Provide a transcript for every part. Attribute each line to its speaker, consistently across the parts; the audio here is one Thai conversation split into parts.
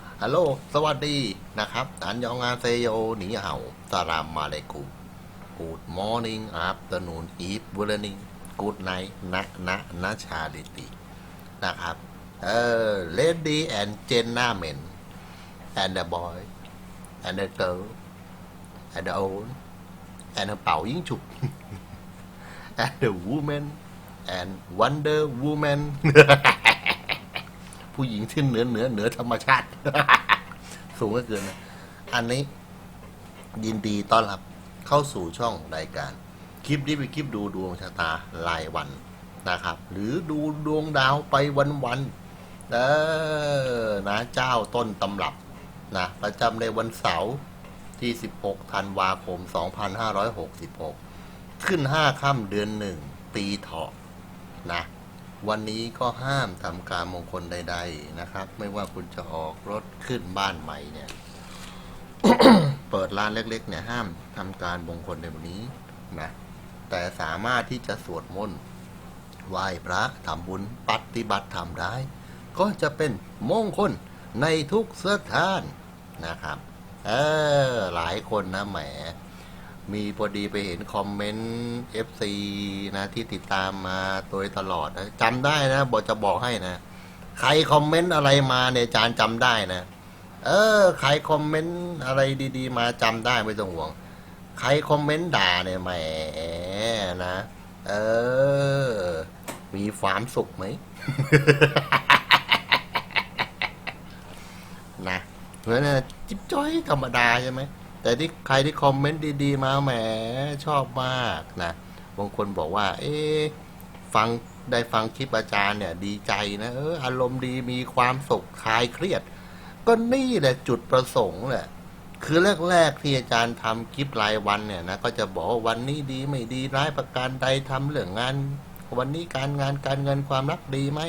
Speaker 1: ฮัลโหล สวัสดีนะครับ อันยองอาเซโยหนีเห่าสลามมาเลกุม Good morning afternoon evening Good night นะนะนะชาลิติ นะครับ เออ lady and gentlemen and the boy and the girl and the old and the เป่ายิงฉุก and the woman and Wonder Woman ผู้หญิงที่เหนือเหนือเหนือธรรมชาติ สูงเหลือเกินนะอันนี้ยินดีต้อนรับเข้าสู่ช่องรายการ คลิปนี้เป็นคลิปดูดวงชะตารายวันนะครับ หรือดูดวงดาวไปวันๆเออนะเจ้าต้นตำรับนะประจำในวันเสาร์ที่ 16 ธันวาคม 2566 ขึ้น 5 ค่ำเดือนหนึ่งปีเถาะนะ วันนี้ก็ห้ามทำการมงคลใด ๆ นะครับ ไม่ว่าคุณจะออกรถขึ้นบ้านใหม่เนี่ย เปิดร้านเล็ก ๆ เนี่ยห้ามทำการมงคลในวันนี้นะแต่สามารถที่จะสวดมนต์ไหว้พระทำบุญปฏิบัติธรรมได้ ก็จะเป็นมงคลในทุกสถานนะครับ เออหลายคนนะแหม มีพอดีไปเห็นคอมเมนต์ FC นะที่ติดตามมาโดยตลอดนะจำได้นะบอกจะบอกให้นะ ใครคอมเมนต์อะไรมาเนี่ยจารย์จำได้นะ เออ ใครคอมเมนต์อะไรดีๆ มาจำได้ไม่ต้องห่วง ใครคอมเมนต์ด่าเนี่ยแหมนะ เออ มีความสุขไหมนะเพราะฉะนั้นจิ๊บจ้อยธรรมดาใช่ไหม แต่ที่ใครที่คอมเมนต์ดีๆ มาแหมชอบมากนะบางคนบอกว่า เอ๊ฟังได้ฟังคลิปอาจารย์เนี่ยดีใจนะเอออารมณ์ดีมีความสุขคลายเครียด ก็นี่แหละจุดประสงค์แหละคือแรกๆที่อาจารย์ทำคลิปรายวันเนี่ยนะก็จะบอกว่าวันนี้ดีไม่ดีร้ายประการใดทำเรื่องงาน วันนี้การงานการเงินความรักดีไหม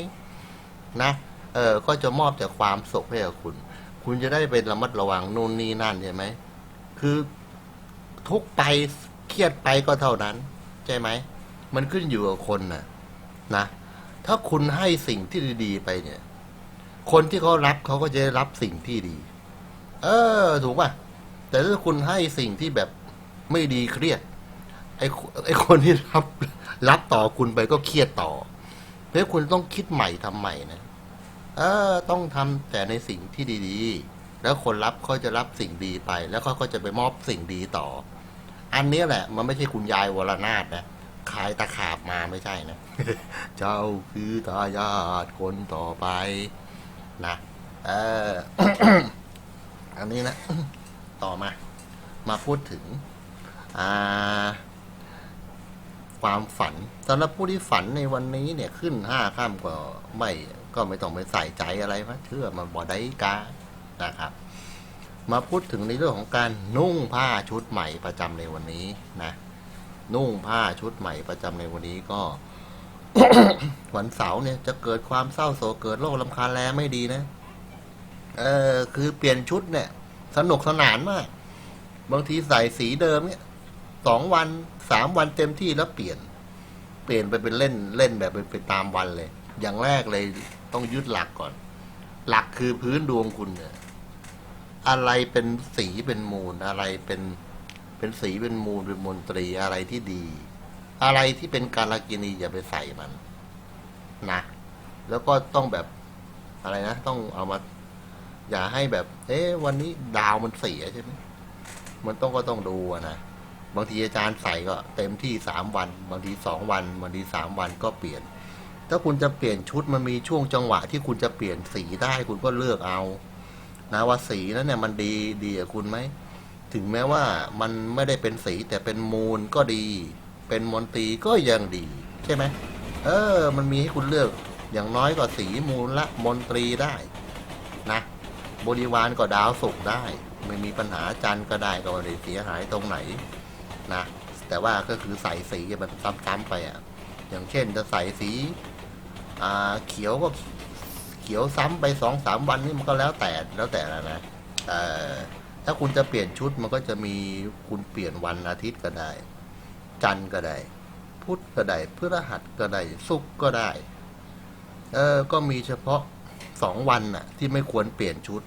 Speaker 1: นะเออก็จะมอบแต่ความสุขให้กับคุณ คุณจะได้ไประมัดระวังนู่นนี่นั่นใช่ไหม คือทุกไปเครียดไปก็เท่านั้น ใช่ไหม มันขึ้นอยู่กับคนนะนะ ถ้าคุณให้สิ่งที่ดีๆไปเนี่ย คนที่เขารับเขาก็จะได้รับสิ่งที่ดี เออ ถูกป่ะ แต่ถ้าคุณให้สิ่งที่แบบไม่ดีเครียด ไอ้ไอ้คนที่รับ รับต่อคุณไปก็เครียดต่อเพราะคุณต้องคิดใหม่ทำใหม่นะ เออ ต้องทำแต่ในสิ่งที่ดี ๆ แล้วคนรับเขาจะรับสิ่งดีไป แล้วเขาก็จะไปมอบสิ่งดีต่อ อันนี้แหละ มันไม่ใช่คุณยายวรนาถนะขายตะขาบมาไม่ใช่นะ เจ้าคือทายาทคนต่อไป นะเอออันนี้นะ ต่อมา มาพูดถึง อ่า ความฝันสำหรับผู้ที่ฝันในวันนี้เนี่ยขึ้นห้าข้ามก็ไม่ก็ไม่ต้องไปใส่ใจอะไรมะเชื่อมันบอได้กา นะครับ มาพูดถึงในเรื่องของการนุ่งผ้าชุดใหม่ประจำในวันนี้นะ นุ่งผ้าชุดใหม่ประจำในวันนี้ก็วันเสาร์เนี่ยจะเกิดความเศร้าโศกเกิดโรคลำคาญแลไม่ดีนะ เออคือเปลี่ยนชุดเนี่ย สนุกสนานมาก บางทีใส่สีเดิมเนี่ยสองวันสามวันเต็มที่แล้วเปลี่ยน เปลี่ยนไปเป็นเล่นเล่นแบบไปไปตามวันเลย อย่างแรกเลยต้องยึดหลักก่อน หลักคือพื้นดวงคุณเนี่ย อะไรเป็นสีเป็นมูล อะไรเป็นเป็นสีเป็นมูลเป็นมนตรีอะไรที่ดี อะไรที่เป็นการลกินีอย่าไปใส่มันนะแล้วก็ต้องแบบอะไรนะ ต้องเอามา อย่าให้แบบ เอ๊ะวันนี้ดาวมันเสียใช่ไหมมันต้องก็ต้องดูนะบางทีอาจารย์ใส่ก็ เต็มที่สามวัน บางทีสองวันบางทีสามวันก็เปลี่ยน ถ้าคุณจะเปลี่ยนชุดมันมีช่วงจังหวะที่คุณจะเปลี่ยนสีได้คุณก็เลือกเอา นะว่าสีนั้นเนี่ยมันดีดีกับคุณไหมถึงแม้ว่ามันไม่ได้เป็นสีแต่เป็นมูลก็ดี เป็นมนตรีก็ยังดี ใช่ไหมเออ มันมีให้คุณเลือกอย่างน้อยก็สีมูลละมนตรีได้นะบริวารก็ดาวสุกได้ ไม่มีปัญหาจันทร์ก็ได้ก็ไม่ได้เสียหายตรงไหนนะแต่ว่าก็คือใส่สีมันซ้ำๆไปอะอย่างเช่นจะใส่สีอ่าเขียวก็ เขียวซ้ำไปสองสามวันนี่มันก็แล้วแต่แล้วแต่ละนะเอ่อถ้าคุณจะเปลี่ยนชุดมันก็จะมีคุณเปลี่ยนวันอาทิตย์ก็ได้ จันทร์ก็ได้ พุธก็ได้พฤหัสก็ได้ศุกร์ก็ได้ เออก็มีเฉพาะสองวันน่ะ ที่ไม่ควรเปลี่ยนชุด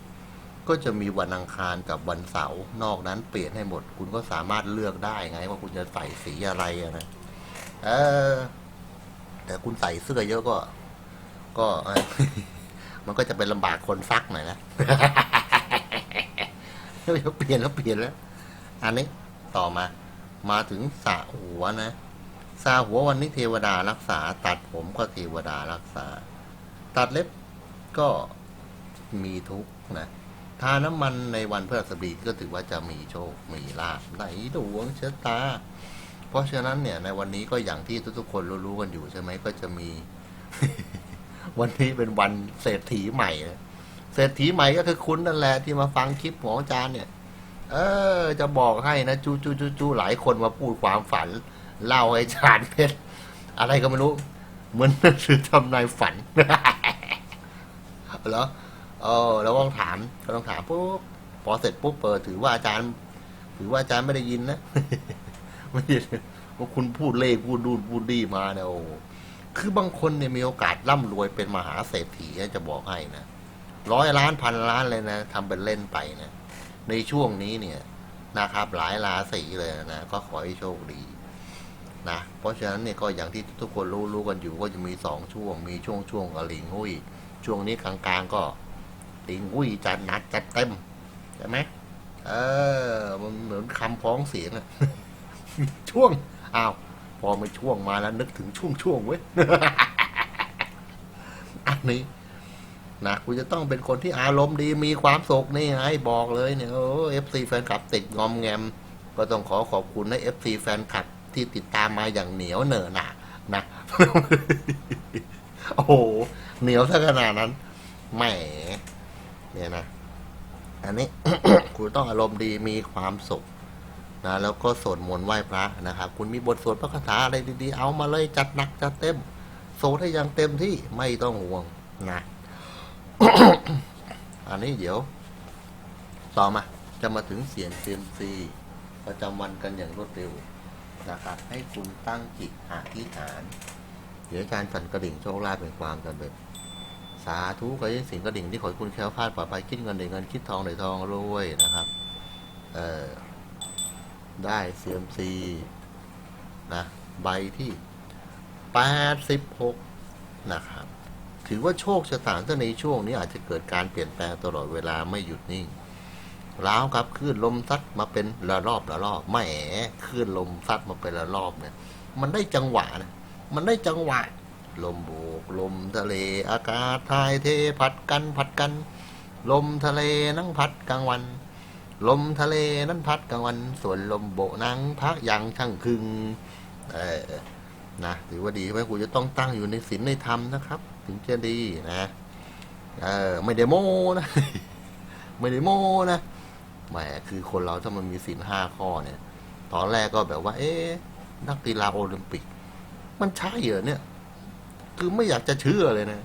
Speaker 1: ก็จะมีวันอังคารกับวันเสาร์นอกนั้นเปลี่ยนให้หมด คุณก็สามารถเลือกได้ไง ว่าคุณจะใส่สีอะไรนะเออแต่คุณใส่เสื้อเยอะก็ ก็ มันก็จะเป็นลำบากคนซักหน่อยนะเดี๋ยวเปลี่ยนแล้วเปลี่ยนแล้ว อันนี้ต่อมา มาถึงสระหัวนะสระหัววันนี้เทวดารักษา ตัดผมก็เทวดารักษา ตัดเล็บก็มีทุกนะทาน้ำมันในวันพฤหัสบดีก็ถือว่าจะมีโชค มีลาภไหนดวงชะตา เพราะฉะนั้นเนี่ยในวันนี้ก็อย่างที่ทุกๆคนรู้ๆกันอยู่ใช่ไหมก็จะมี วันนี้เป็นวันเศรษฐีใหม่นะเศรษฐีใหม่ก็คือคุณนั่นแหละที่มาฟังคลิปของอาจารย์เนี่ย เออ จะบอกให้นะจูจูจูจูหลายคนมาพูดความฝัน เล่าให้อาจารย์เพชรอะไรก็ไม่รู้ เหมือนหนังสือทำนายฝันเหรอเออแล้วต้องถามก็ต้องถามปุ๊บพอเสร็จปุ๊บเปิดถือว่าอาจารย์ ถือว่าอาจารย์ไม่ได้ยินนะไม่ได้ว่าคุณพูดเลขพูดดูนพูดดีมาเนี่ยโอ้ คือบางคนเนี่ยมีโอกาสร่ำรวยเป็นมหาเศรษฐีจะบอกให้นะร้อยล้านพันล้านเลยนะทำเป็นเล่นไปนะในช่วงนี้เนี่ยนะครับ หลายราศีเลยนะก็ขอให้โชคดีนะเพราะฉะนั้นเนี่ยก็อย่างที่ทุกคนรู้รู้กันอยู่ก็จะมีสองช่วง มีช่วงช่วงกับลิงหุ้ย ช่วงนี้กลางๆก็ลิงหุ้ยจัดหนักจัดเต็มใช่ไหมเออ มันเหมือนคำพ้องเสียงอะช่วงอ้าว พอมาช่วงมาแล้ว นึกถึงช่วงช่วงเว้ยอันนี้นะคุณจะต้องเป็นคนที่อารมณ์ดีมีความสุขนี่ไงบอกเลยเนี่ยโอ้เอฟซีแฟนคลับติดงอมแงม ก็ต้องขอขอบคุณให้เอฟซีแฟนคลับที่ติดตามมาอย่างเหนียวเหนอะหนานะโอ้โหเหนียวซะขนาดนั้นแหมเนี่ยนะ อันนี้คุณต้องอารมณ์ดีมีความสุข นะแล้วก็สวดมนต์ไหว้พระนะครับ คุณมีบทสวดพระคาถาอะไรดีๆ เอามาเลยจัดหนักจัดเต็มโสดให้อย่างเต็มที่ไม่ต้องห่วงนะอันนี้เดี๋ยว ต่อมาจะมาถึงเสียงเซียมซีประจำวันกันอย่างรวดเร็วนะครับให้คุณตั้งจิตอธิษฐาน เดี๋ยวอาจารย์สั่นกระดิ่งโชคลาภเป็นความสำเร็จสาธุกับยิ่งสิ่งกระดิ่งที่ขอคุณแคล้วคลาดปลอดภัยคิดเงินได้เงินคิดทองได้ทองรวยนะครับ เอ่อ ได้เซียมซีนะใบที่ 86 นะครับ ถือว่าโชคชะตาถ้าในช่วงนี้อาจจะเกิดการเปลี่ยนแปลงตลอดเวลาไม่หยุดนิ่งร้าวครับคลื่นลมซัดมาเป็นระลอบระลอบไม่แหมคลื่นลมซัดมาเป็นระลอบเนี่ย มันได้จังหวะนะมันได้จังหวะ ลมโบก ลมทะเล อากาศทายเท ผัดกันผัดกัน ลมทะเลนั่งพัดกลางวัน ลมทะเลนั้นพัดกลางวันส่วนลมโบนังพักยังช่างคึง เออนะถือว่าดีไหมคุณจะต้องตั้งอยู่ในศีลในธรรมนะครับ ถึงจะดีนะเออไม่ได้โมนะ ไม่ได้โมนะแหมคือคนเราถ้ามันมีศีลห้าข้อเนี่ย ตอนแรกก็แบบว่า เอ๊ะนักกีฬาโอลิมปิก มันใช่เหรอเนี่ย คือไม่อยากจะเชื่อเลยนะ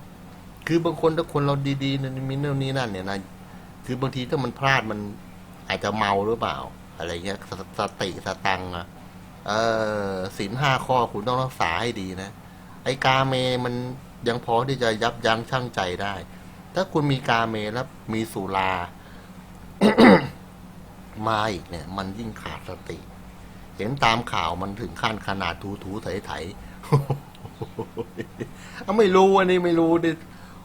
Speaker 1: คือบางคนถ้าคนเราดีๆนะมีเรื่องนี้นั่นเนี่ยนะ คือบางทีถ้ามันพลาดมัน อาจจะเมาหรือเปล่า อะไรเงี้ยสสติสตังอะเออศีลห้าข้อคุณต้องรักษาให้ดีนะ ไอ้กาเมมันยังพอที่จะยับยั้งชั่งใจได้ ถ้าคุณมีกาเมแล้วมีสุรามาอีกเนี่ย มันยิ่งขาดสติ เห็นตามข่าวมันถึงขั้นขนาดถูถูไถไถเอาไม่รู้อันนี้ไม่รู้ดิ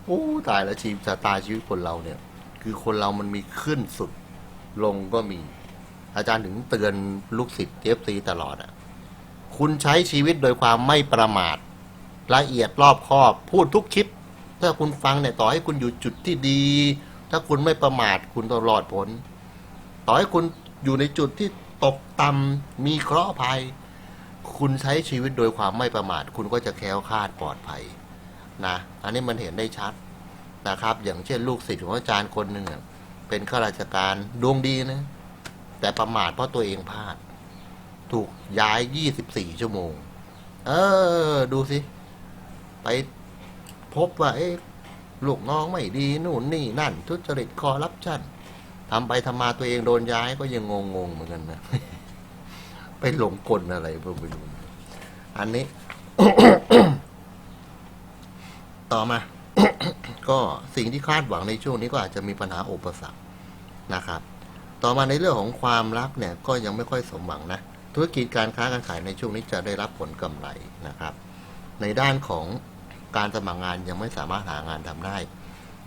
Speaker 1: โอ้ตายแล้วชีวิตตาชีวิตคนเราเนี่ย คือคนเรามันมีขึ้นสุด ลงก็มี อาจารย์ถึงเตือนลูกศิษย์เอฟซีตลอดอะ คุณใช้ชีวิตโดยความไม่ประมาท ละเอียดรอบคอบพูดทุกคลิป ถ้าคุณฟังเนี่ยต่อให้คุณอยู่จุดที่ดี ถ้าคุณไม่ประมาทคุณต้อดพ้นต่อให้คุณอยู่ในจุดที่ตกต่ำมีเคราะห์ภัย คุณใช้ชีวิตโดยความไม่ประมาท คุณก็จะแคล้วคลาดปลอดภัยนะ อันนี้มันเห็นได้ชัดนะครับ อย่างเช่นลูกศิษย์ของอาจารย์คนหนึ่ง เป็นข้าราชการดวงดีนะ แต่ประมาทเพราะตัวเองพลาด ถูกย้าย 24 ชั่วโมง เออ ดูสิ ไปพบว่า เอ๊ะลูกน้องไม่ดี นู่นนี่นั่น ทุจริตคอร์รัปชันทำไปทำมาตัวเองโดนย้ายก็ยังงงๆเหมือนกันนะ ไปหลงกลอะไรเพิ่งไปดู อันนี้ ต่อมา ก็สิ่งที่คาดหวังในช่วงนี้ก็อาจจะมีปัญหาอุปสรรคนะครับ ต่อมาในเรื่องของความรักเนี่ยก็ยังไม่ค่อยสมหวังนะ ธุรกิจการค้าการขายในช่วงนี้จะได้รับผลกำไรนะครับ ในด้านของการสมัครงานยังไม่สามารถหางานทำได้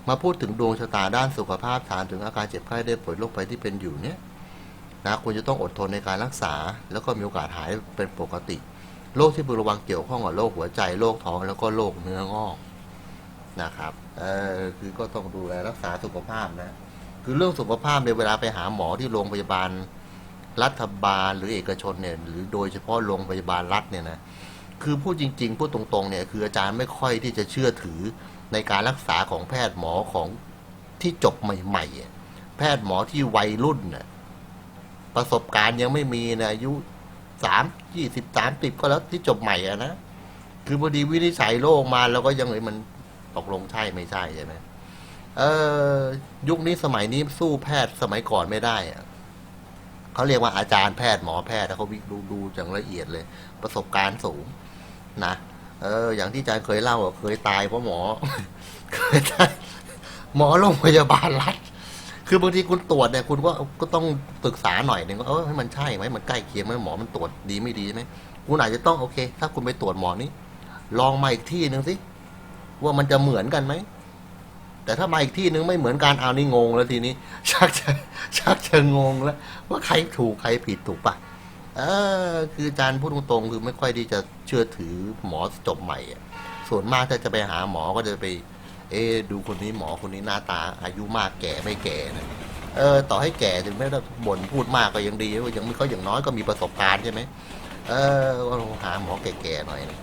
Speaker 1: มาพูดถึงดวงชะตาด้านสุขภาพฐานถึงอาการเจ็บไข้ได้ป่วยโรคภัยที่เป็นอยู่เนี่ยนะคุณจะต้องอดทนในการรักษา แล้วก็มีโอกาสหายเป็นปกติโรคที่พึงระวังเกี่ยวข้องกับโรคหัวใจโรคท้องแล้วก็โรคเนื้องอกนะครับ เออคือก็ต้องดูแลรักษาสุขภาพนะ คือเรื่องสุขภาพในเวลาไปหาหมอที่โรงพยาบาลรัฐบาลหรือเอกชนเนี่ย หรือโดยเฉพาะโรงพยาบาลรัฐเนี่ยนะคือพูดจริง ๆ พูดตรงๆเนี่ย คืออาจารย์ไม่ค่อยที่จะเชื่อถือในการรักษาของแพทย์หมอของที่จบใหม่ ๆ แพทย์หมอที่วัยรุ่นน่ะประสบการณ์ยังไม่มีนะอายุสามยี่สิบสามสิบก็แล้วที่จบใหม่อะนะคือพอดีวินิจฉัยโรคมาแล้วก็ยังเลยมัน ตกลงใช่ไม่ใช่ใช่ไหมเออ ยุคนี้สมัยนี้สู้แพทย์สมัยก่อนไม่ได้อะเขาเรียกว่าอาจารย์แพทย์หมอแพทย์แล้วเขาวิดูดูอย่างละเอียดเลย ประสบการณ์สูง นะเออ อย่างที่อาจารย์เคยเล่าเคยตายเพราะหมอ เคยตายหมอโรงพยาบาลรัฐคือบางทีคุณตรวจเนี่ยคุณก็ก็ต้องปรึกษาหน่อยหนึ่งว่าเออให้มันใช่ไหมมันใกล้เคียงไหมหมอมันตรวจดีไม่ดีไหมคุณอาจจะต้องโอเค ถ้าคุณไปตรวจหมอนี้ ลองมาอีกที่หนึ่งสิ ว่ามันจะเหมือนกันไหม แต่ถ้ามาอีกที่นึงไม่เหมือนกันเอานี่งงแล้วทีนี้ ชักจะชักจะงงแล้ว ว่าใครถูกใครผิดถูกปะเออคืออาจารย์พูดตรงๆคือไม่ค่อยที่จะเชื่อถือหมอจบใหม่ส่วนมากถ้าจะไปหาหมอก็จะไป เอดูคนนี้หมอคนนี้หน้าตา อายุมากแก่ไม่แก่นะเออต่อให้แก่ถึงแม้จะบ่นพูดมากก็ยังดีว่ายังไม่เขาอย่างน้อยก็มีประสบการณ์ใช่ไหมเออหาหมอแก่ๆหน่อยนะ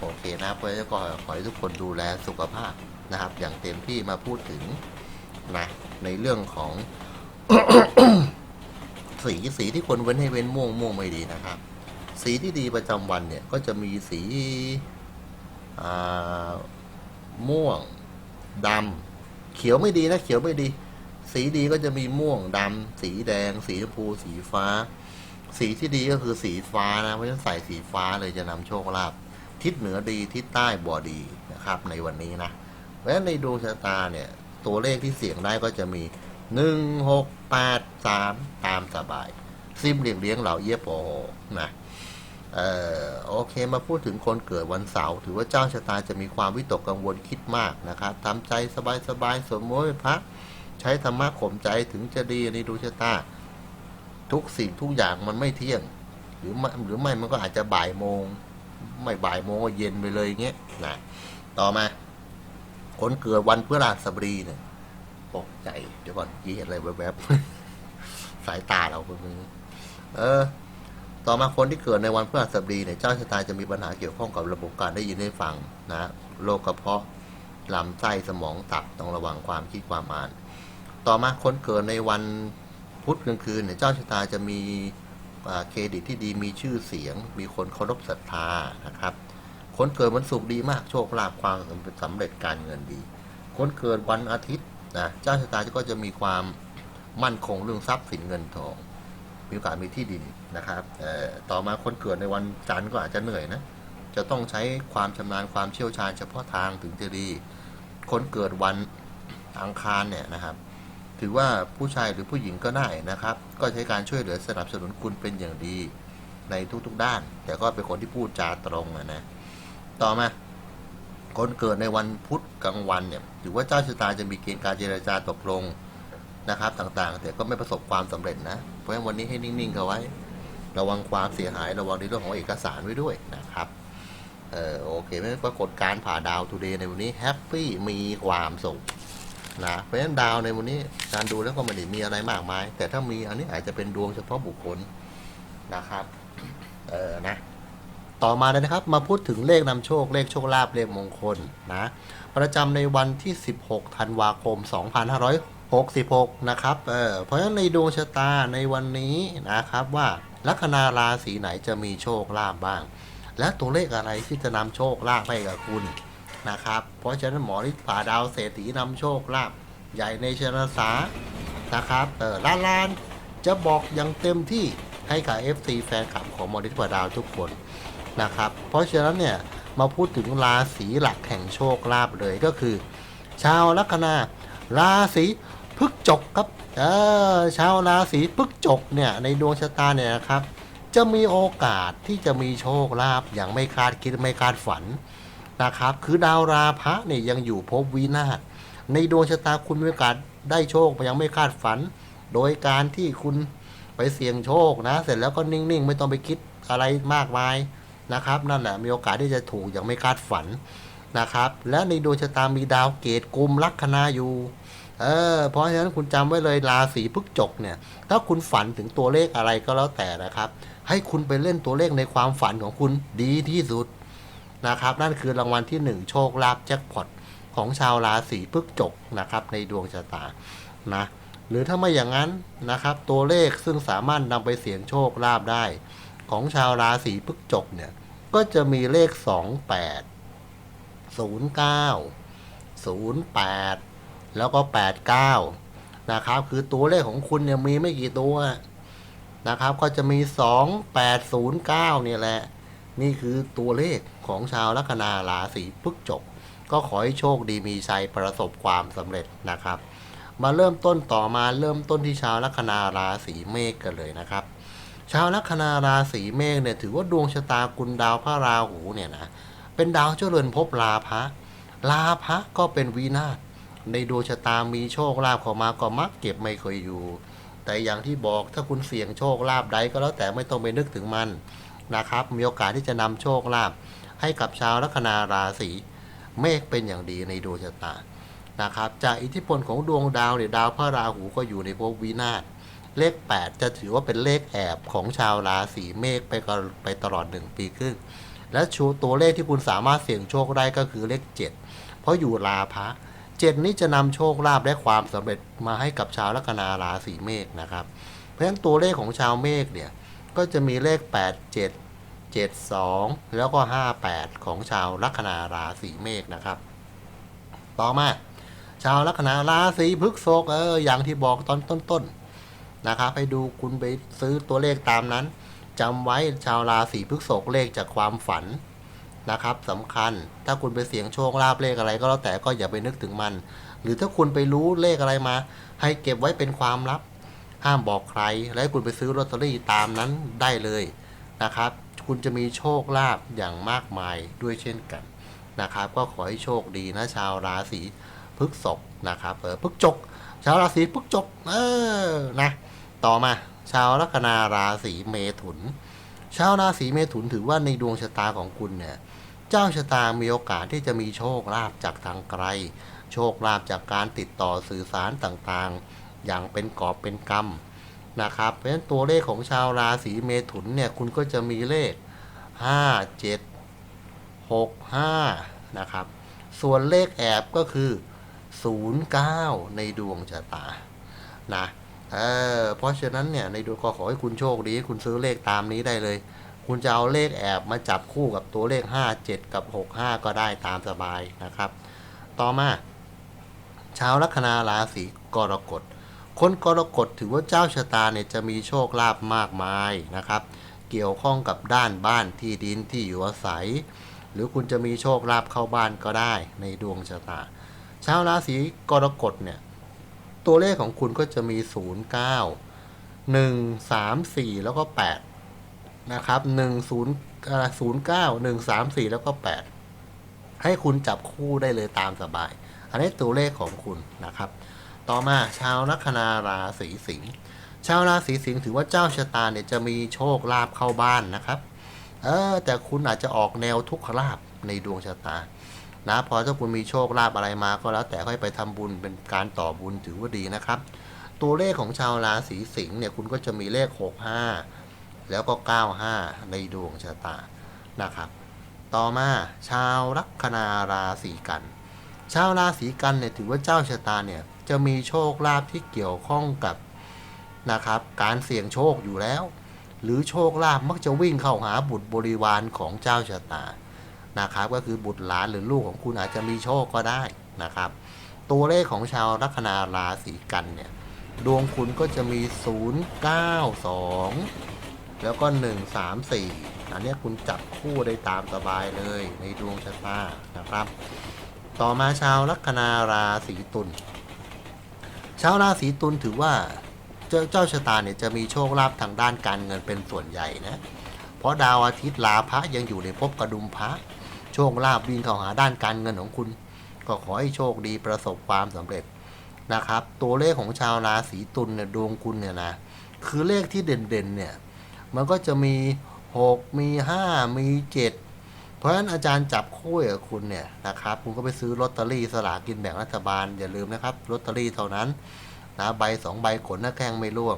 Speaker 1: โอเคนะเพราะฉะนั้นก็ขอให้ทุกคนดูแลสุขภาพนะครับ อย่างเต็มที่มาพูดถึงนะในเรื่องของสีสีที่คนเว้นให้เว้นม่วงม่วงไม่ดีนะครับ สีที่ดีประจำวันเนี่ยก็จะมีสีม่วงดำเขียวไม่ดีนะ เขียวไม่ดี สีดีก็จะมีม่วงดำสีแดง สีชมพูสีฟ้า สีที่ดีก็คือสีฟ้านะเพราะฉะนั้นใส่สีฟ้าเลยจะนำโชคลาภ ทิศเหนือดีทิศใต้บ่ดีนะครับ ในวันนี้นะเพราะฉะนั้นในดวงชะตาเนี่ย ตัวเลขที่เสี่ยงได้ก็จะมีหนึ่งหกแปดสามตามสบาย ซิมเลี้ยงเลี้ยงเหล่าเยี่ยโปนะเออโอเคมาพูดถึงคนเกิดวันเสาร์ถือว่าเจ้าชะตาจะมีความวิตกกังวลคิดมากนะครับทำใจสบายๆสวดมนต์ไหว้พระใช้ธรรมะข่มใจถึงจะดีในดวงชะตา ทุกสิ่งทุกอย่างมันไม่เที่ยง หรือไม่หรือไม่มันก็อาจจะบ่ายโมง ไม่บ่ายโมงก็เย็นไปเลยเงี้ยนะต่อมาคนเกิดวันพฤหัสบดีเนี่ยตกใจเดี๋ยวก่อนยี่เห็นอะไรแวบๆสายตาเราเป็นมือเออ ต่อมาคนที่เกิดในวันพฤหัสบดีเนี่ยเจ้าชะตาจะมีปัญหาเกี่ยวข้องกับระบบการได้ยินได้ฟังนะโรคกระเพาะลำไส้สมองตับต้องระวังความคิดความอ่าน ต่อมาคนเกิดในวันพุธกลางคืนเนี่ยเจ้าชะตาจะมี เครดิตที่ดีมีชื่อเสียง มีคนเคารพศรัทธานะครับ คนเกิดวันศุกร์ดีมากโชคลาภความสำเร็จการเงินดี คนเกิดวันอาทิตย์นะเจ้าชะตาก็จะมีความมั่นคงเรื่องทรัพย์สินเงินทอง มีโอกาสมีที่ดินนะครับเอ่อต่อมาคนเกิดในวันจันทร์ก็อาจจะเหนื่อยนะจะต้องใช้ความชำนาญความเชี่ยวชาญเฉพาะทางถึงจะดี คนเกิดวันอังคารเนี่ยนะครับ ถือว่าผู้ชายหรือผู้หญิงก็ได้นะครับ ก็ใช้การช่วยเหลือสนับสนุนคุณเป็นอย่างดีในทุกๆด้าน แต่ก็เป็นคนที่พูดจาตรงอะนะ ต่อมา คนเกิดในวันพุธกลางวันเนี่ยถือว่าเจ้าชะตาจะมีเกณฑ์การเจรจาตกลงนะครับต่างๆ แต่ก็ไม่ประสบความสำเร็จนะ เพราะฉะนั้นวันนี้ให้นิ่งๆเขาไว้ ระวังความเสียหายระวังในเรื่องของเอกสารไว้ด้วยนะครับเออโอเคไม่ปรากฏการผ่าดาวทูเดย์ในวันนี้แฮปปี้มีความสุข นะเพราะฉะนั้นดาวในวันนี้การดูแล้วก็ไม่ได้มีอะไรมากมาย แต่ถ้ามีอันนี้อาจจะเป็นดวงเฉพาะบุคคลนะครับเออนะต่อมาเลยนะครับมาพูดถึงเลขนำโชคเลขโชคลาภเลขมงคลนะประจำในวันที่ 16ธันวาคม 2566 นะครับเออเพราะฉะนั้นในดวงชะตาในวันนี้นะครับว่าลัคนาราศีไหนจะมีโชคลาภบ้าง และตัวเลขอะไรที่จะนำโชคลาภให้กับคุณ นะครับ เพราะฉะนั้นหมอฤทธิ์ผ่าดาวเศรษฐีนำโชคลาภใหญ่ในชนสานะครับเออล้านล้านๆจะบอกอยังเต็มที่ให้กับ FC แฟนคลับของหมอฤทธิ์ผ่าดาวทุกคนนะครับ เพราะฉะนั้นเนี่ยมาพูดถึงราศีหลักแห่งโชคลาภเลยก็คือ ชาวลัคนาราศีพฤกจกครับเออชาวราศีพฤกจกเนี่ยในดวงชะตาเนี่ยนะครับ จะมีโอกาสที่จะมีโชคลาภอย่างไม่คาดคิดไม่คาดฝัน นะครับ คือดาวราพะเนี่ยยังอยู่ภพวินาศในดวงชะตาคุณมีโอกาสได้โชคยังไม่คาดฝัน โดยการที่คุณไปเสี่ยงโชคนะ เสร็จแล้วก็นิ่งๆ ไม่ต้องไปคิดอะไรมากมายนะครับ นั่นแหละมีโอกาสที่จะถูกอย่างไม่คาดฝันนะครับ และในดวงชะตามีดาวเกตกลุ่มลัคนาอยู่เออเพราะฉะนั้นคุณจำไว้เลยราศีพฤกจกเนี่ย ถ้าคุณฝันถึงตัวเลขอะไรก็แล้วแต่นะครับ ให้คุณไปเล่นตัวเลขในความฝันของคุณดีที่สุด นะครับ นั่นคือรางวัลที่ 1 โชคลาภแจ็คพอตของชาวราศีพฤกจกนะครับในดวงชะตานะหรือถ้าไม่อย่างนั้นนะครับ ตัวเลขซึ่งสามารถนำไปเสี่ยงโชคลาภได้ ของชาวราศีพฤกจกเนี่ยก็จะมีเลข 28 09 08 แล้วก็ 89 นะครับ คือตัวเลขของคุณเนี่ยมีไม่กี่ตัวนะครับ ก็จะมี 2809 เนี่ยแหละ นี่คือตัวเลขของชาวลัคนาราศีพฤกจกก็ขอให้โชคดีมีชัยประสบความสำเร็จนะครับ มาเริ่มต้นต่อมาเริ่มต้นที่ชาวลัคนาราศีเมษกันเลยนะครับ ชาวลัคนาราศีเมษเนี่ยถือว่าดวงชะตากุลดาวพระราหูเนี่ยนะเป็นดาวเจริญภพลาภะลาภะก็เป็นวินาศในดวงชะตามีโชคลาภเข้ามาก็มักเก็บไม่เคยอยู่ แต่อย่างที่บอกถ้าคุณเสี่ยงโชคลาภใดก็แล้วแต่ไม่ต้องไปนึกถึงมัน นะครับ มีโอกาสที่จะนำโชคลาภให้กับชาวลัคนาราศีเมษเป็นอย่างดีในดวงชะตานะครับ จากอิทธิพลของดวงดาวเนี่ยดาวพระราหูก็อยู่ในภพวินาศเลข 8 จะถือว่าเป็นเลขแอบของชาวราศีเมษไปไปตลอด 1 ปีครึ่ง และชูตัวเลขที่คุณสามารถเสี่ยงโชคได้ก็คือเลข 7 เพราะอยู่ราพะ7นี้จะนำโชคลาภและความสำเร็จมาให้กับชาวลัคนาราศีเมษนะครับ เพราะฉะนั้นตัวเลขของชาวเมษเนี่ย ก็จะมีเลข 8 7 7 2 แล้วก็ 58 ของชาวลัคนาราศีเมษนะครับ ต่อมา ชาวลัคนาราศีพฤษภเอออย่างที่บอกตอนต้นๆนะครับให้ดูคุณไปซื้อตัวเลขตามนั้นจำไว้ชาวราศีพฤษภเลขจากความฝันนะครับสำคัญถ้าคุณไปเสี่ยงโชคลาภเลขอะไรก็แล้วแต่ก็อย่าไปนึกถึงมัน หรือถ้าคุณไปรู้เลขอะไรมา ให้เก็บไว้เป็นความลับ ห้ามบอกใคร และให้คุณไปซื้อลอตเตอรี่ตามนั้นได้เลยนะครับ คุณจะมีโชคลาภอย่างมากมายด้วยเช่นกันนะครับ ก็ขอให้โชคดีนะชาวราศีพฤษภนะครับเออพฤกจก ชาวราศีพฤกจกเออนะต่อมาชาวลัคนาราศีเมถุน ชาวราศีเมถุนถือว่าในดวงชะตาของคุณเนี่ยเจ้าชะตามีโอกาสที่จะมีโชคลาภจากทางไกล โชคลาภจากการติดต่อสื่อสารต่างๆ อย่างเป็นกอบเป็นกำนะครับ เพราะฉะนั้นตัวเลขของชาวราศีเมถุนเนี่ยคุณก็จะมีเลข 5 7 6 5นะครับ ส่วนเลขแอบก็คือ 09 ในดวงชะตานะเออเพราะฉะนั้นเนี่ยในดวงก็ขอให้คุณโชคดีคุณซื้อเลขตามนี้ได้เลย คุณจะเอาเลขแอบมาจับคู่กับตัวเลข 5 7 กับ 6 5 ก็ได้ตามสบายนะครับ ต่อมาชาวลัคนาราศีกรกฎ คนกรกฎถือว่าเจ้าชะตาเนี่ยจะมีโชคลาภมากมายนะครับ เกี่ยวข้องกับด้านบ้านที่ดินที่อยู่อาศัย หรือคุณจะมีโชคลาภเข้าบ้านก็ได้ในดวงชะตา ชาวราศีกรกฎเนี่ยตัวเลขของคุณก็จะมี 0 9 1 3 4 แล้วก็ 8 นะครับ1 0 0 9 1 3 4 แล้วก็ 8 ให้คุณจับคู่ได้เลยตามสบาย อันนี้ตัวเลขของคุณนะครับ ต่อมาชาวลัคนาราศีสิงห์ชาวราศีสิงห์ถือว่าเจ้าชะตาเนี่ยจะมีโชคลาภเข้าบ้านนะครับ เออแต่คุณอาจจะออกแนวทุกขลาภในดวงชะตา นะพอถ้าคุณมีโชคลาภอะไรมาก็แล้วแต่ค่อยไปทำบุญเป็นการต่อบุญถือว่าดีนะครับ ตัวเลขของชาวราศีสิงห์เนี่ยคุณก็จะมีเลข 65 แล้วก็ 95 ในดวงชะตานะครับ ต่อมาชาวลัคนาราศีกัน ชาวราศีกันเนี่ยถือว่าเจ้าชะตาเนี่ย จะมีโชคลาภที่เกี่ยวข้องกับนะครับ การเสี่ยงโชคอยู่แล้ว หรือโชคลาภมักจะวิ่งเข้าหาบุตรบริวารของเจ้าชะตานะครับ ก็คือบุตรหลานหรือลูกของคุณอาจจะมีโชคก็ได้นะครับ ตัวเลขของชาวลัคนาราศีกันเนี่ยดวงคุณก็จะมี 0 9 2 แล้วก็ 1 3 4 อันนี้คุณจับคู่ได้ตามสบายเลยในดวงชะตานะครับ ต่อมาชาวลัคนาราศีตุล ชาวราศีตุลถือว่าเจ้าเจ้าชะตาเนี่ยจะมีโชคลาภทางด้านการเงินเป็นส่วนใหญ่นะ เพราะดาวอาทิตย์ลาพระยังอยู่ในภพกระดุมพระโชคลาภวิ่งเข้าหาด้านการเงินของคุณ ก็ขอให้โชคดีประสบความสำเร็จนะครับ ตัวเลขของชาวราศีตุลเนี่ยดวงคุณเนี่ยนะคือเลขที่เด่นๆเนี่ยมันก็จะมี 6 มี 5 มี 7 เพราะฉะนั้นอาจารย์จับคู่กับคุณเนี่ยนะครับคุณก็ไปซื้อลอตเตอรี่สลากกินแบ่งรัฐบาลอย่าลืมนะครับลอตเตอรี่เท่านั้นนะใบสองใบขนหน้าแข้งไม่ร่วง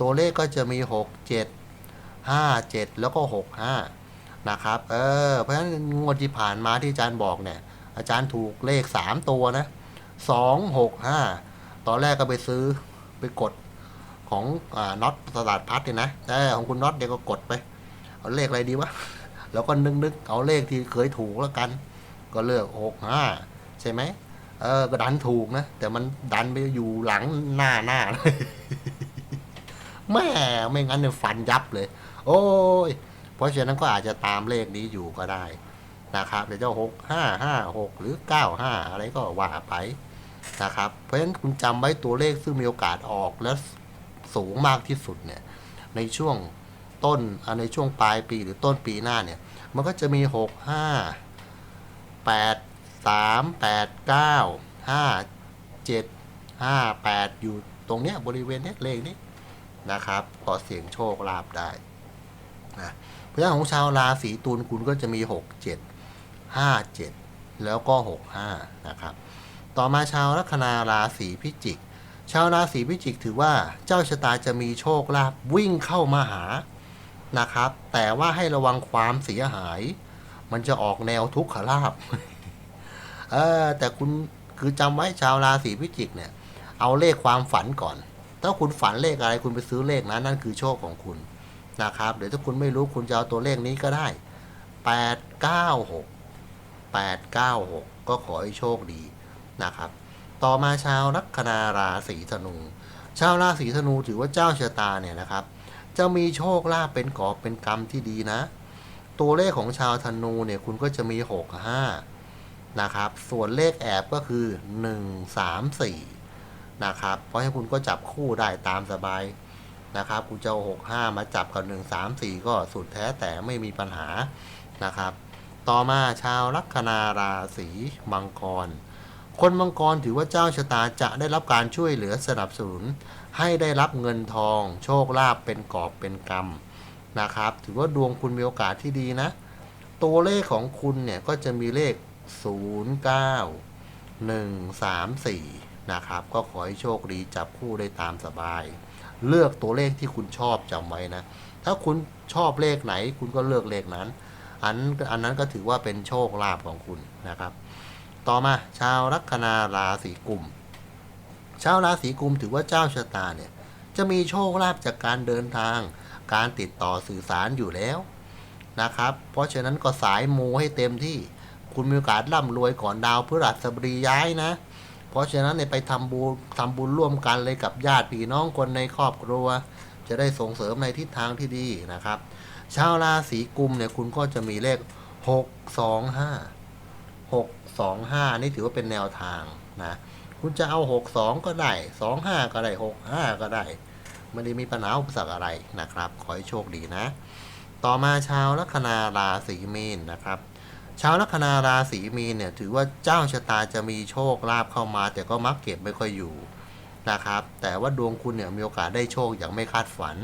Speaker 1: ตัวเลขก็จะมี 6 7 5 7 แล้วก็ 6 5นะครับเออเพราะฉะนั้นงวดที่ผ่านมาที่อาจารย์บอกเนี่ยอาจารย์ถูกเลขสามตัวนะสองหกห้าตอนแรกก็ไปซื้อไปกดของอน็อตตลาดพัดเนี่ยนะของคุณน็อตเดี๋ยวก็กดไปเอาเลขอะไรดีวะ แล้วก็นึกนึกๆเอาเลขที่เคยถูกแล้วกัน ก็เลือกหกห้าใช่ไหมเออก็ดันถูกนะ แต่มันดันไปอยู่หลังหน้าหน้าเลยแม่ไม่งั้นเนี่ยฟันยับเลย โอ้ย เพราะฉะนั้นก็อาจจะตามเลขนี้อยู่ก็ได้นะครับเดี๋ยวจะหกห้าห้าหกหรือเก้าห้าอะไรก็ว่าไปนะครับ เพราะฉะนั้นคุณจำไว้ตัวเลขซึ่งมีโอกาสออกและสูงมากที่สุดเนี่ย ในช่วง ต้นในช่วงปลายปีหรือต้นปีหน้าเนี่ย มันก็จะมีหกห้าแปดสามแปดเก้าห้าเจ็ดห้าแปดอยู่ตรงเนี้ยบริเวณเนี้ยเลขนี้นะครับพอเสียงโชคลาภได้นะเพราะฉะนั้นของชาวราศีตุลคุณก็จะมี 6 7 5 7 แล้วก็ 6 5 นะครับ ต่อมาชาวลัคนาราศีพิจิก ชาวราศีพิจิกถือว่าเจ้าชะตาจะมีโชคลาภวิ่งเข้ามาหา นะครับ แต่ว่าให้ระวังความเสียหาย มันจะออกแนวทุกขลาภเออแต่คุณคือจำไว้ชาวราศีพิจิกเนี่ย เอาเลขความฝันก่อน ถ้าคุณฝันเลขอะไรคุณไปซื้อเลขนั้นนั่นคือโชคของคุณนะครับเดี๋ยวถ้าคุณไม่รู้คุณจะเอาตัวเลขนี้ก็ได้ 896 896 ก็ขอให้โชคดีนะครับ ต่อมาชาวลัคนาราศีธนู ชาวราศีธนูถือว่าเจ้าชะตาเนี่ยนะครับ จะมีโชคลาภเป็นกอบเป็นกรรมที่ดีนะ ตัวเลขของชาวธนูเนี่ยคุณก็จะมี6 5นะครับ ส่วนเลขแอบก็คือ 1 3 4นะครับเพราะให้คุณก็จับคู่ได้ตามสบายนะครับคุณจะเอาหกห้ามาจับกับหนึ่งสามสี่ก็สุดแท้แต่ไม่มีปัญหานะครับ ต่อมาชาวลัคนาราศีมังกรคนมังกรถือว่าเจ้าชะตาจะได้รับการช่วยเหลือสนับสนุน ให้ได้รับเงินทอง โชคลาภเป็นกอบเป็นกำนะครับ ถือว่าดวงคุณมีโอกาสที่ดีนะ ตัวเลขของคุณเนี่ยก็จะมีเลข 0 9 1 3 4 นะครับ ก็ขอให้โชคดีจับคู่ได้ตามสบาย เลือกตัวเลขที่คุณชอบจำไว้นะ ถ้าคุณชอบเลขไหน คุณก็เลือกเลขนั้น อันอันนั้นก็ถือว่าเป็นโชคลาภของคุณนะครับ ต่อมาชาวลัคนาราศีกุม ชาวราศีกุมถือว่าเจ้าชะตาเนี่ยจะมีโชคลาภจากการเดินทาง การติดต่อสื่อสารอยู่แล้วนะครับ เพราะฉะนั้นก็สายมูให้เต็มที่ คุณมีโอกาสร่ำรวยก่อนดาวพฤหัสบดีย้ายนะ เพราะฉะนั้นเนี่ยไปทำบุญทำบุญร่วมกันเลยกับญาติพี่น้องคนในครอบครัว จะได้ส่งเสริมในทิศทางที่ดีนะครับ ชาวราศีกุมเนี่ยคุณก็จะมีเลขหกสองห้าหกสองห้านี่ถือว่าเป็นแนวทางนะ คุณจะเอาหกสองก็ได้สองห้าก็ได้หกห้าก็ได้ไม่ได้มีปัญหาอุปสรรคอะไรนะครับ ขอให้โชคดีนะ ต่อมาชาวลัคนาราศีมีนนะครับชาวลัคนาราศีมีนเนี่ยถือว่าเจ้าชะตาจะมีโชคลาภเข้ามา แต่ก็มักเก็บไม่ค่อยอยู่นะครับ แต่ว่าดวงคุณเนี่ยมีโอกาสได้โชคอย่างไม่คาดฝัน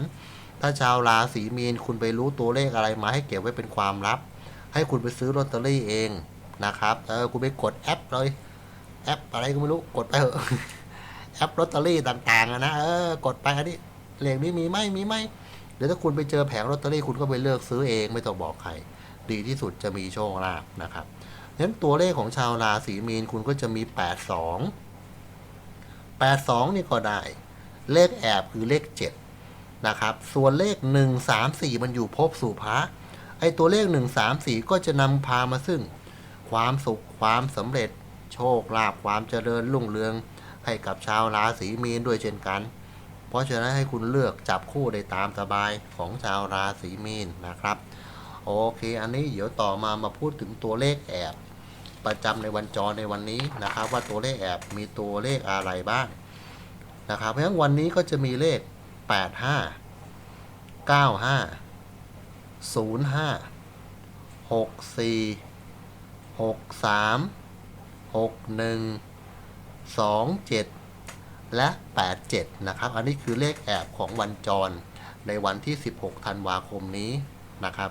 Speaker 1: ถ้าชาวราศีมีนคุณไปรู้ตัวเลขอะไรมาให้เก็บไว้เป็นความลับ ให้คุณไปซื้อลอตเตอรี่เองนะครับเออคุณไปกดแอปเลย แอปอะไรก็ไม่รู้กดไปเถอะแอปลอตเตอรี่ต่างๆอะนะเออกดไปอันนี้เลขนี้มีไหมมีไหมเดี๋ยวถ้าคุณไปเจอแผงลอตเตอรี่คุณก็ไปเลือกซื้อเองไม่ต้องบอกใคร ดีที่สุดจะมีโชคลาภนะครับฉะนั้นตัวเลขของชาวราศีมีนคุณก็จะมี 82 82 นี่ก็ได้ เลขแอบคือเลข 7 นะครับ ส่วนเลข 1 3 4 มันอยู่ภพสู่พระไอตัวเลข 1 3 4 ก็จะนำพามาซึ่ง ความสุขความสำเร็จ โชคลาภความเจริญรุ่งเรืองให้กับชาวราศีมีนด้วยเช่นกัน เพราะฉะนั้นให้คุณเลือกจับคู่ได้ตามสบายของชาวราศีมีนนะครับโอเค อันนี้เดี๋ยวต่อมามาพูดถึงตัวเลขแอบ ประจำในวันจรในวันนี้นะครับ ว่าตัวเลขแอบมีตัวเลขอะไรบ้างนะครับ เพราะฉะนั้นวันนี้ก็จะมีเลข 85 95 05 6 1 27 และ 87 นะครับ อันนี้คือเลขแอบของวันจรในวันที่ 16 ธันวาคมนี้นะครับ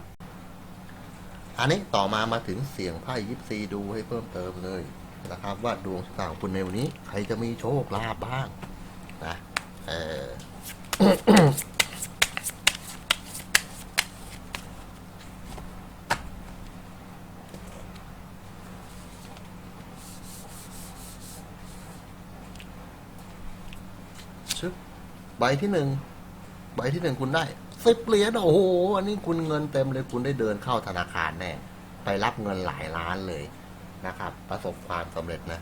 Speaker 1: อันนี้ต่อมามาถึงเสียงไพ่ยิปซีดูให้เพิ่มเติมเลยนะครับ ว่าดวงชะตาของคุณในวันนี้ ใครจะมีโชคลาภบ้างนะเออ ชึบใบที่หนึ่งใบที่หนึ่งคุณได้สิบเหรียญโอ้โหอันนี้คุณเงินเต็มเลยคุณได้เดินเข้าธนาคารแน่ไปรับเงินหลายล้านเลยนะครับ ประสบความสำเร็จนะ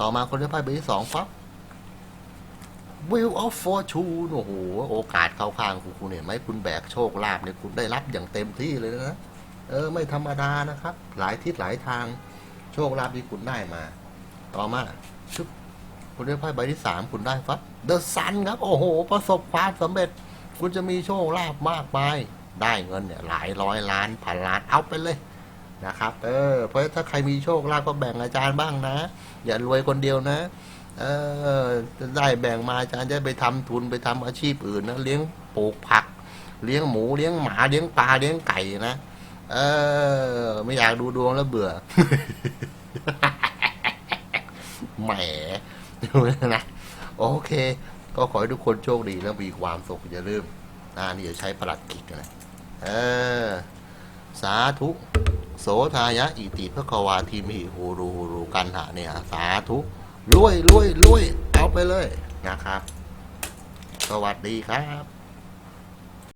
Speaker 1: ต่อมาคนได้ไพ่ใบที่สองปั๊บ Wheel of Fortune โอ้โห โอกาสเข้าข้างคุณคุณเห็นไหมคุณแบกโชคลาภเนี่ยคุณได้รับอย่างเต็มที่เลยนะ เออ ไม่ธรรมดานะครับ หลายทิศหลายทางโชคลาภที่คุณได้มา ต่อมาชึบ คุณได้ไพ่ใบที่สามคุณได้ฟัดเดอะซันครับ โอ้โห ประสบความสำเร็จ คุณจะมีโชคลาภมากมาย ได้เงินเนี่ยหลายร้อยล้านพันล้านเอาไปเลยนะครับ เออ เพราะถ้าใครมีโชคลาภก็แบ่งอาจารย์บ้างนะ อย่ารวยคนเดียวนะ เออได้แบ่งมาอาจารย์จะไปทำทุนไปทำอาชีพอื่นนะ เลี้ยงปลูกผัก เลี้ยงหมู เลี้ยงหมา เลี้ยงปลา เลี้ยงไก่นะ เออ ไม่อยากดูดวงแล้วเบื่อ แหม นะโอเค ก็ขอให้ทุกคนโชคดีแล้วมีความสุขอย่าลืมนะนี่จะใช้ประหลัดกิจนะเออ สาธุ โสทายะ อิติพระควาทีมิหูรูหูรูกันหะเนี่ย สาธุรวยรวยรวยเอาไปเลยนะครับ สวัสดีครับ